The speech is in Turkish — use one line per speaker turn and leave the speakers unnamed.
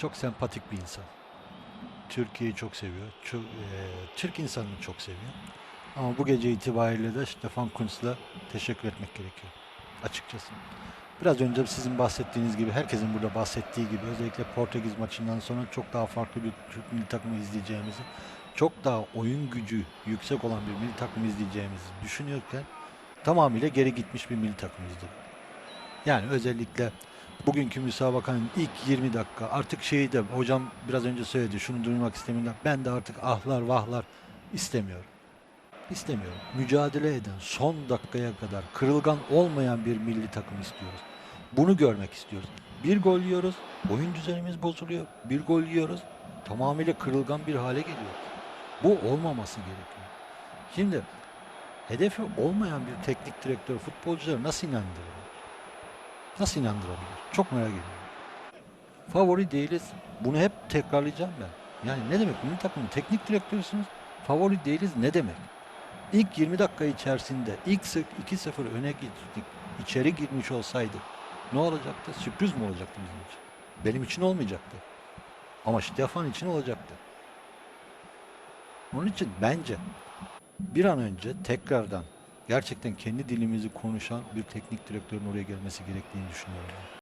Çok sempatik bir insan. Türkiye'yi çok seviyor. Çok, e, Türk insanını çok seviyor. Ama bu gece itibariyle de Stefan Kuntz'la teşekkür etmek gerekiyor. Açıkçası. Biraz önce sizin bahsettiğiniz gibi, herkesin burada bahsettiği gibi özellikle Portekiz maçından sonra çok daha farklı bir Türk milli takımı izleyeceğimizi, çok daha oyun gücü yüksek olan bir milli takım izleyeceğimizi düşünüyorken tamamıyla geri gitmiş bir milli takım izledik. Yani özellikle bugünkü müsabakanın ilk 20 dakika artık şeyi de hocam biraz önce söyledi şunu duymak istemiyorum. Ben de artık ahlar vahlar istemiyorum. İstemiyorum. Mücadele eden son dakikaya kadar kırılgan olmayan bir milli takım istiyoruz. Bunu görmek istiyoruz. Bir gol yiyoruz, oyun düzenimiz bozuluyor. Bir gol yiyoruz, tamamıyla kırılgan bir hale geliyor. Bu olmaması gerekiyor. Şimdi hedefi olmayan bir teknik direktör futbolcuları nasıl inandırır? Nasıl inandırabilir? Çok merak ediyorum. Favori değiliz. Bunu hep tekrarlayacağım ben. Yani ne demek? Milli takımın teknik direktörüsünüz. Favori değiliz ne demek? İlk 20 dakika içerisinde ilk sık 2-0 öne gittik. İçeri girmiş olsaydı ne olacaktı? Sürpriz mi olacaktı bizim için? Benim için olmayacaktı. Ama Stefan için olacaktı. Onun için bence bir an önce tekrardan gerçekten kendi dilimizi konuşan bir teknik direktörün oraya gelmesi gerektiğini düşünüyorum.